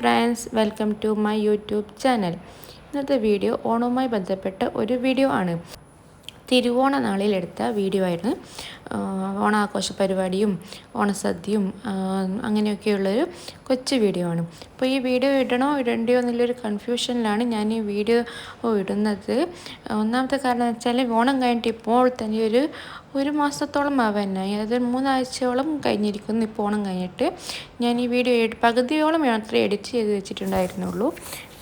Friends welcome to my YouTube channel. ഇന്നത്തെ video ഓണവുമായി ബന്ധപ്പെട്ട ഒരു വീഡിയോ ആണ്. തിരുവോണ നാളിൽ എടുത്ത വീഡിയോ ആയിരുന്നു. ഓണാഘോഷ പരിപാടിയും ഓണസദ്യയും അങ്ങനെയൊക്കെയുള്ളൊരു കൊച്ചു വീഡിയോ ആണ്. അപ്പോൾ ഈ വീഡിയോ ഇടണോ ഇടണ്ടയോ എന്നുള്ളൊരു കൺഫ്യൂഷനിലാണ് ഞാൻ ഈ വീഡിയോ ഇടുന്നത്. ഒന്നാമത്തെ കാരണം വെച്ചാൽ ഓണം കഴിഞ്ഞിട്ട് ഇപ്പോൾ തന്നെ ഒരു ഒരു മാസത്തോളം ആവാനായി അതായത് മൂന്നാഴ്ചയോളം കഴിഞ്ഞിരിക്കുന്നു ഇപ്പോൾ ഓണം കഴിഞ്ഞിട്ട്. ഞാൻ ഈ വീഡിയോ പകുതിയോളം മാത്രമേ എഡിറ്റ് ചെയ്ത് വെച്ചിട്ടുണ്ടായിരുന്നുള്ളൂ.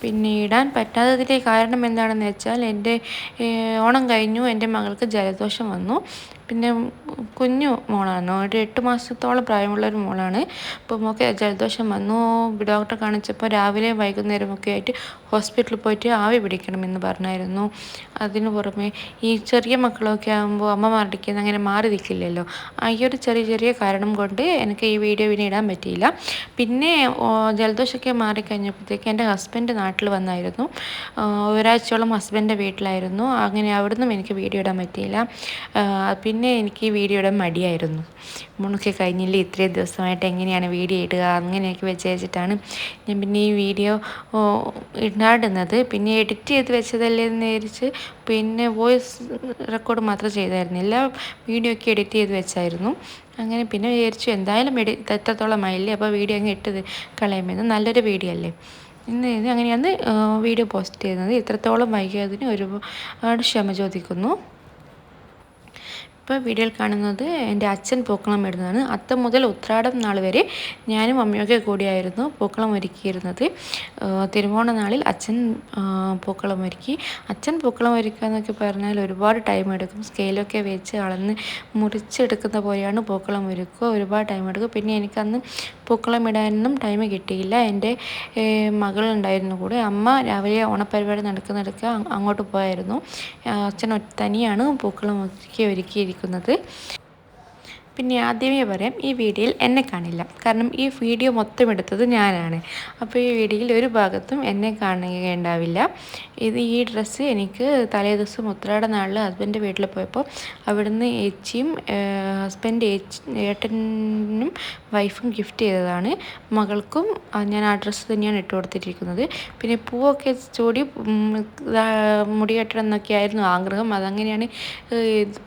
പിന്നെ ഇടാൻ പറ്റാത്തതിന്റെ കാരണം എന്താണെന്ന് വെച്ചാൽ എന്റെ ഓണം കഴിഞ്ഞു എന്റെ മകൾക്ക് ജലദോഷം വന്നു. പിന്നെ കുഞ്ഞു മോളാണ്. ഒരു എട്ട് മാസത്തോളം പ്രായമുള്ള ഒരു മോളാണ്. അപ്പോൾ മോൾക്ക് ജലദോഷം വന്നു. ഡോക്ടറെ കാണിച്ചപ്പോൾ രാവിലെ വൈകുന്നേരമൊക്കെ ആയിട്ട് ഹോസ്പിറ്റലിൽ പോയിട്ട് ആവി പിടിക്കണമെന്ന് പറഞ്ഞായിരുന്നു. അതിന് പുറമെ ഈ ചെറിയ മക്കളൊക്കെ ആകുമ്പോൾ അമ്മമാരുടെ അങ്ങനെ മാറി നിൽക്കില്ലല്ലോ. ആ ഈ ഒരു ചെറിയ ചെറിയ കാരണം കൊണ്ട് എനിക്ക് ഈ വീഡിയോ പിന്നെ ഇടാൻ പറ്റിയില്ല. പിന്നെ ജലദോഷമൊക്കെ മാറിക്കഴിഞ്ഞപ്പോഴത്തേക്ക് എന്റെ ഹസ്ബൻഡ് നാട്ടിൽ വന്നായിരുന്നു. ഒരാഴ്ചയോളം ഹസ്ബൻഡിന്റെ വീട്ടിലായിരുന്നു. അങ്ങനെ അവിടുന്ന് എനിക്ക് വീഡിയോ ഇടാൻ പറ്റിയില്ല. പിന്നെ എനിക്ക് ഈ വീഡിയോ ഇടാൻ മടിയായിരുന്നു. മുണൊക്കെ കഴിഞ്ഞില്ലേ? ഇത്രയും ദിവസമായിട്ട് എങ്ങനെയാണ് വീഡിയോ ഇടുക? അങ്ങനെയൊക്കെ വിചാരിച്ചിട്ടാണ് ഞാൻ പിന്നെ ഈ വീഡിയോ ഇടാടുന്നത് പിന്നെ എഡിറ്റ് ചെയ്ത് വെച്ചതല്ലേ എന്ന് വിചാരിച്ച് പിന്നെ വോയിസ് റെക്കോർഡ് മാത്രം ചെയ്തായിരുന്നില്ല വീഡിയോ ഒക്കെ എഡിറ്റ് ചെയ്ത് വെച്ചായിരുന്നു. അങ്ങനെ പിന്നെ വിചാരിച്ചു എന്തായാലും എഡി എത്രത്തോളം ആയില്ലേ? അപ്പോൾ വീഡിയോ അങ്ങ് ഇട്ടത് കളയുമെന്ന്. നല്ലൊരു വീഡിയോ അല്ലേ? ഇന്ന് അങ്ങനെയാണ് വീഡിയോ പോസ്റ്റ് ചെയ്യുന്നത്. ഇത്രത്തോളം വൈകിയതിന് ഒരുപാട് ക്ഷമ ചോദിക്കുന്നു. ഇപ്പോൾ വീഡിയോയിൽ കാണുന്നത് എന്റെ അച്ഛൻ പൂക്കളം ഇടുന്നതാണ്. അത്തം മുതൽ ഉത്രാടം നാൾ വരെ ഞാനും അമ്മയൊക്കെ കൂടിയായിരുന്നു പൂക്കളം ഒരുക്കിയിരുന്നത്. തിരുവോണ നാളിൽ അച്ഛൻ പൂക്കളം ഒരുക്കി. അച്ഛൻ പൂക്കളം ഒരുക്കുക എന്നൊക്കെ പറഞ്ഞാൽ ഒരുപാട് ടൈം എടുക്കും. സ്കെയിലൊക്കെ വെച്ച് അളന്ന് മുറിച്ചെടുക്കുന്ന പോലെയാണ് പൂക്കളം ഒരുക്കുക. ഒരുപാട് ടൈം എടുക്കും. പിന്നെ എനിക്കന്ന് പൂക്കളം ഇടാനൊന്നും ടൈം കിട്ടിയില്ല. എന്റെ മകളുണ്ടായിരുന്നു കൂടെ. അമ്മ രാവിലെ ഓണപരിപാടി നടക്കുന്നിടക്ക് അങ്ങോട്ട് പോയായിരുന്നു. അച്ഛൻ തനിയാണ് പൂക്കളം ഒരുക്കി ഒരുക്കിയിരിക്കുന്നത്. ഉപയോഗിക്കുന്നത് പിന്നെ ആദ്യമേ പറയാം ഈ വീഡിയോയിൽ എന്നെ കാണില്ല. കാരണം ഈ വീഡിയോ മൊത്തം എടുത്തത് ഞാനാണ്. അപ്പോൾ ഈ വീഡിയോയിൽ ഒരു ഭാഗത്തും എന്നെ കാണുകയുണ്ടാവില്ല ഇത് ഈ ഡ്രസ്സ് എനിക്ക് തലേ ദിവസം ഉത്രാട നാളിൽ ഹസ്ബൻഡ് വീട്ടിൽ പോയപ്പോൾ അവിടുന്ന് ഏച്ചിയും ഹസ്ബൻഡ് ഏട്ടനും വൈഫും ഗിഫ്റ്റ് ചെയ്തതാണ്. മകൾക്കും ഞാൻ ആ ഡ്രസ്സ് തന്നെയാണ് ഇട്ട് കൊടുത്തിരിക്കുന്നത്. പിന്നെ പൂവൊക്കെ ചൂടി മുടികെട്ടണം എന്നൊക്കെ ആയിരുന്നു ആഗ്രഹം. അതങ്ങനെയാണ്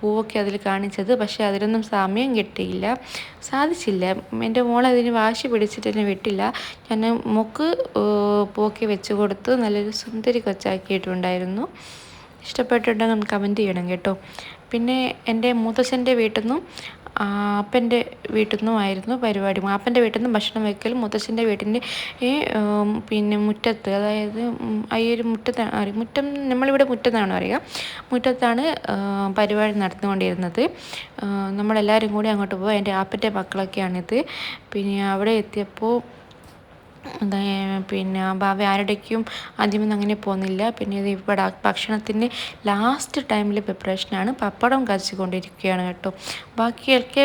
പൂവൊക്കെ അതിൽ കാണിച്ചത്. പക്ഷേ അതിനൊന്നും സമയം കിട്ടിയില്ല. സാധിച്ചില്ല. എന്റെ മോൾ അതിന് വാശി പിടിച്ചിട്ട് എന്നെ വിട്ടില്ല. ഞാൻ മുക്ക് പോക്കി വെച്ച് കൊടുത്ത് നല്ലൊരു സുന്ദരി കൊച്ചാക്കിയിട്ടുണ്ടായിരുന്നു. ഇഷ്ടപ്പെട്ടിട്ടുണ്ടെങ്കിൽ കമന്റ് ചെയ്യണം കേട്ടോ. പിന്നെ എന്റെ മൂത്തച്ഛന്റെ വീട്ടിൽ നിന്നും അപ്പന്റെ വീട്ടിൽ നിന്നുമായിരുന്നു പരിപാടി. അപ്പന്റെ വീട്ടിൽ നിന്ന് ഭക്ഷണം വയ്ക്കലും മുത്തച്ഛന്റെ വീട്ടിന്റെ പിന്നെ മുറ്റത്ത് അതായത് ഈ ഒരു മുറ്റത്താണ് മുറ്റം നമ്മളിവിടെ മുറ്റത്താണ് പറയുക മുറ്റത്താണ് പരിപാടി നടന്നുകൊണ്ടിരുന്നത്. നമ്മളെല്ലാവരും കൂടി അങ്ങോട്ട് പോകും എന്റെ ആപ്പന്റെ മക്കളൊക്കെയാണിത്. പിന്നെ അവിടെ എത്തിയപ്പോൾ പിന്നെ ഭാവി ആരുടേക്കും ആദ്യമൊന്നും അങ്ങനെ പോകുന്നില്ല പിന്നെ ഇത് ഇവിടെ ഭക്ഷണത്തിന്റെ ലാസ്റ്റ് ടൈമിൽ പ്രിപ്പറേഷനാണ് പപ്പടം കാച്ചിക്കൊണ്ടിരിക്കുകയാണ് കേട്ടോ. ബാക്കിയൊക്കെ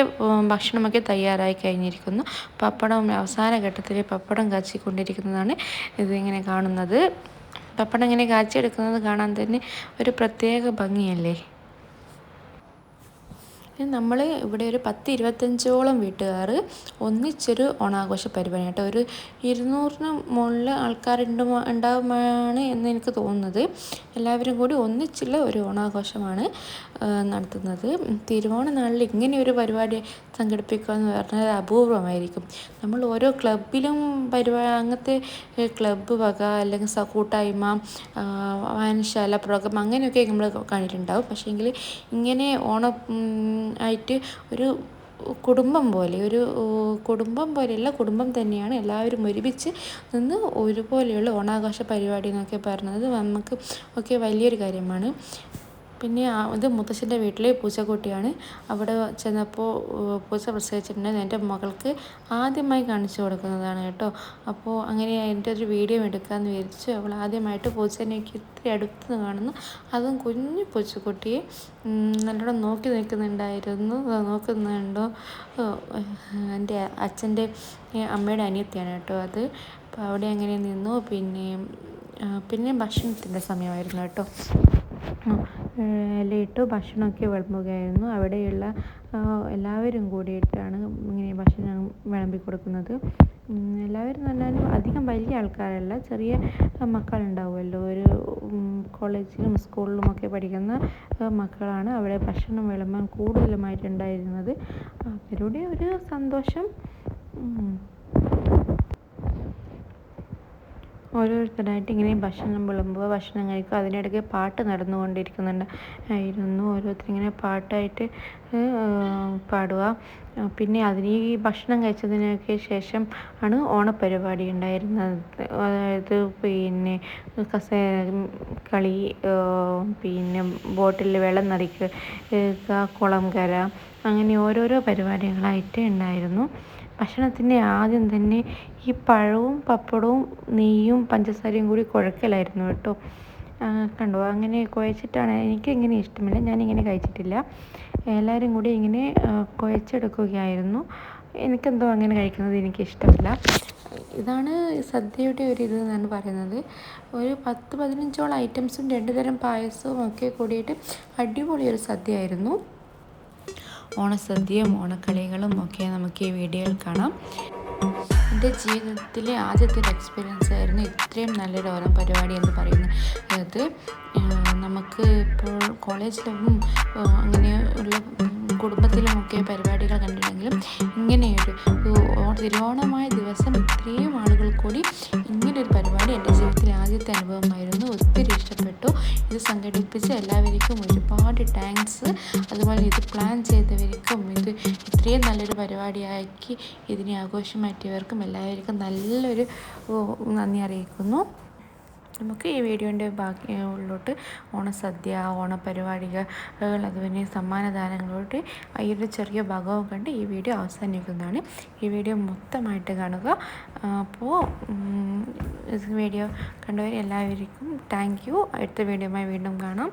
ഭക്ഷണമൊക്കെ തയ്യാറായി കഴിഞ്ഞിരിക്കുന്നു. പപ്പടം അവസാന ഘട്ടത്തിൽ പപ്പടം കാച്ചിക്കൊണ്ടിരിക്കുന്നതാണ് ഇതിങ്ങനെ കാണുന്നത്. പപ്പടം ഇങ്ങനെ കാച്ചെടുക്കുന്നത് കാണാൻ തന്നെ ഒരു പ്രത്യേക ഭംഗിയല്ലേ? നമ്മൾ ഇവിടെ ഒരു പത്ത് ഇരുപത്തഞ്ചോളം വീട്ടുകാർ ഒന്നിച്ചൊരു ഓണാഘോഷ പരിപാടി കേട്ടോ. ഒരു ഇരുന്നൂറിന് മുകളിൽ ആൾക്കാരുണ്ട് ഉണ്ടാവുമാണ് എന്ന് എനിക്ക് തോന്നുന്നത്. എല്ലാവരും കൂടി ഒന്നിച്ചുള്ള ഒരു ഓണാഘോഷമാണ് നടത്തുന്നത്. തിരുവോണ നാളിൽ ഇങ്ങനെ ഒരു പരിപാടി സംഘടിപ്പിക്കുക എന്ന് പറഞ്ഞാൽ അപൂർവമായിരിക്കും. നമ്മൾ ഓരോ ക്ലബിലും പരിപാടി അങ്ങനത്തെ ക്ലബ്ബ് വക അല്ലെങ്കിൽ കൂട്ടായ്മ വായനശാല പ്രോഗ്രാം അങ്ങനെയൊക്കെ നമ്മൾ കണ്ടിട്ടുണ്ടാവും. പക്ഷേങ്കിൽ ഇങ്ങനെ ഓണം ആയിട്ട് ഒരു കുടുംബം പോലെ ഒരു കുടുംബം പോലെയല്ല കുടുംബം തന്നെയാണ് എല്ലാവരും ഒരുമിച്ച് നിന്ന് ഒരുപോലെയുള്ള ഓണാഘോഷ പരിപാടി എന്നൊക്കെ പറഞ്ഞത് നമുക്ക് ഒക്കെ വലിയൊരു കാര്യമാണ്. പിന്നെ ഇത് മുത്തശ്ശന്റെ വീട്ടിലെ പൂച്ചക്കുട്ടിയാണ്. അവിടെ ചെന്നപ്പോൾ പൂച്ച പ്രസവിച്ചിട്ടുണ്ടെങ്കിൽ എന്റെ മകൾക്ക് ആദ്യമായി കാണിച്ചു കൊടുക്കുന്നതാണ് കേട്ടോ. അപ്പോൾ അങ്ങനെ എന്റെ ഒരു വീഡിയോ എടുക്കാമെന്ന് വിചാരിച്ചു. അവൾ ആദ്യമായിട്ട് പൂച്ചേനേക്ക് ഇത്ര അടുത്ത് കാണുന്നു. അതും കുഞ്ഞു പൂച്ചക്കുട്ടിയെ നല്ലോണം നോക്കി നിൽക്കുന്നുണ്ടായിരുന്നു. നോക്കുന്നുണ്ടോ? എന്റെ അച്ഛന്റെ അമ്മയുടെ അനിയത്തിയാണ് കേട്ടോ അത്. അപ്പോൾ അവിടെ അങ്ങനെ നിന്നു. പിന്നെ പിന്നെ ഭക്ഷണത്തിന്റെ സമയമായിരുന്നു കേട്ടോ. ഇലയിട്ടു ഭക്ഷണമൊക്കെ വിളമ്പുകയായിരുന്നു. അവിടെയുള്ള എല്ലാവരും കൂടിയിട്ടാണ് ഇങ്ങനെ ഭക്ഷണം വിളമ്പി കൊടുക്കുന്നത്. എല്ലാവരും എന്ന് പറഞ്ഞാൽ അധികം വലിയ ആൾക്കാരല്ല ചെറിയ മക്കളുണ്ടാവുമല്ലോ. ഒരു കോളേജിലും സ്കൂളിലുമൊക്കെ പഠിക്കുന്ന മക്കളാണ് അവിടെ ഭക്ഷണം വിളമ്പാൻ കൂടുതലുമായിട്ടുണ്ടായിരുന്നത്. അവരുടെ ഒരു സന്തോഷം. ഓരോരുത്തരായിട്ട് ഇങ്ങനെ ഭക്ഷണം വിളമ്പുക ഭക്ഷണം കഴിക്കുക. അതിനിടയ്ക്ക് പാട്ട് നടന്നുകൊണ്ടിരിക്കുന്നുണ്ട്. ആയിരുന്നു ഓരോരുത്തരിങ്ങനെ പാട്ടായിട്ട് പാടുക. പിന്നെ അതിന് ഈ ഭക്ഷണം കഴിച്ചതിനൊക്കെ ശേഷം ആണ് ഓണപ്പരിപാടി ഉണ്ടായിരുന്നത്. അതായത് പിന്നെ കസ കളി പിന്നെ ബോട്ടിൽ വെള്ളം നിറയ്ക്കുക കുളം കര അങ്ങനെ ഓരോരോ പരിപാടികളായിട്ട് ഉണ്ടായിരുന്നു. ഭക്ഷണത്തിന് ആദ്യം തന്നെ ഈ പഴവും പപ്പടവും നെയ്യും പഞ്ചസാരയും കൂടി കുഴക്കലായിരുന്നു കേട്ടോ. കണ്ടോ? അങ്ങനെ കുഴച്ചിട്ടാണ് എനിക്ക് ഇങ്ങനെ ഇഷ്ടമില്ല. ഞാനിങ്ങനെ കഴിച്ചിട്ടില്ല. എല്ലാവരും കൂടി ഇങ്ങനെ കുഴച്ചെടുക്കുകയായിരുന്നു. എനിക്കെന്തോ അങ്ങനെ കഴിക്കുന്നത് എനിക്ക് ഇഷ്ടമില്ല ഇതാണ് സദ്യയുടെ ഒരു ഇത് എന്നാണ് പറയുന്നത്. ഒരു പത്ത് പതിനഞ്ചോളം ഐറ്റംസും രണ്ട് തരം പായസവും ഒക്കെ കൂടിയിട്ട് അടിപൊളി ഒരു സദ്യ ആയിരുന്നു ഓണസദ്യയും ഓണക്കളികളും ഒക്കെ നമുക്ക് ഈ വീഡിയോയിൽ കാണാം. എന്റെ ജീവിതത്തിലെ ആദ്യത്തെ ഒരു എക്സ്പീരിയൻസ് ആയിരുന്നു ഇത്രയും നല്ലൊരു ഓണം പരിപാടി എന്ന് പറയുന്നത് നമുക്ക് ഇപ്പോൾ കോളേജിലും അങ്ങനെ ഉള്ള കുടുംബത്തിലുമൊക്കെ പരിപാടികൾ കണ്ടിട്ടുണ്ടെങ്കിലും ഇങ്ങനെയൊരു തിരുവോണമായ ദിവസം ഇത്രയും ആളുകൾ കൂടി ഇങ്ങനൊരു പരിപാടി എന്റെ ജീവിതത്തിലെ ആദ്യത്തെ അനുഭവമായിരുന്നു. ഒത്തിരി ഇഷ്ടപ്പെട്ടു. ഇത് സംഘടിപ്പിച്ച എല്ലാവർക്കും ഒരുപാട് താങ്ക്സ് അതുപോലെ ഇത് പ്ലാൻ ചെയ്തവർക്കും ഇത് ഇത്രയും നല്ലൊരു പരിപാടിയാക്കി ഇതിനെ ആഘോഷമാറ്റിയവർക്കും എല്ലാവർക്കും നല്ലൊരു നന്ദി അറിയിക്കുന്നു. നമുക്ക് ഈ വീഡിയോന്റെ ബാക്കി ഉള്ളിലോട്ട് ഓണസദ്യ ഓണപരിപാടികൾ അതുപോലെ സമ്മാനദാനങ്ങളോട്ട് ഈ ഒരു ചെറിയ ഭാഗവും കണ്ട് ഈ വീഡിയോ അവസാനിക്കുന്നതാണ് ഈ വീഡിയോ മൊത്തമായിട്ട് കാണുക. അപ്പോൾ വീഡിയോ കണ്ടവർ എല്ലാവർക്കും താങ്ക് യു. അടുത്ത വീഡിയോമായി വീണ്ടും കാണാം.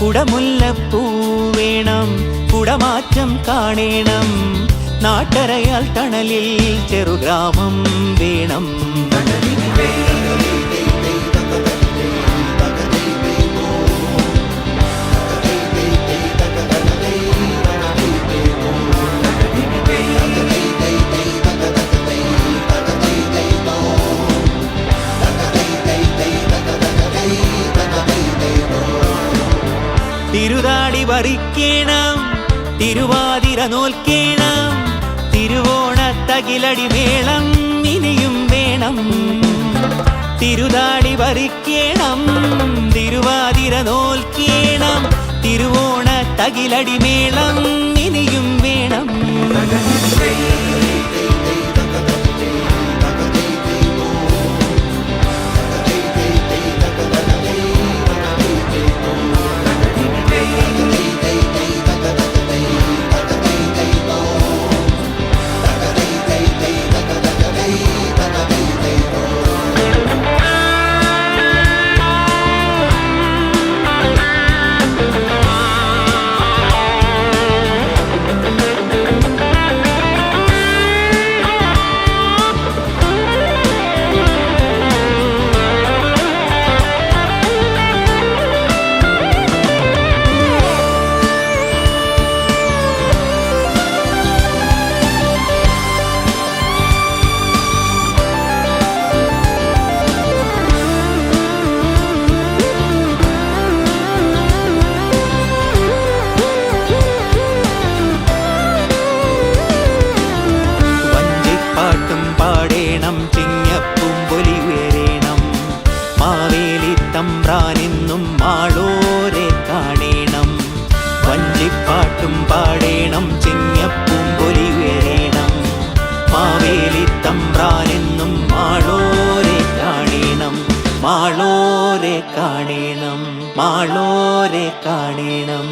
കുടമുല്ലപ്പൂ വേണം കുടമാറ്റം കാണേണം നാട്ടരയാൽ തണലിൽ ചെറുഗ്രാമം വേണം വറിക്കേണം തിരുവാതിര നോൽക്കേണം തിരുവോണ തിരുവോണത്തകിലടി മേളം ഇനിയും വേണം. തിരുതാടി വറിക്കേണം തിരുവാതിര നോൽക്കേണം തിരുവോണ തിരുവോണത്തകിലടി മേളം ഇനിയും വേണം. മാളോരെ കാണേണം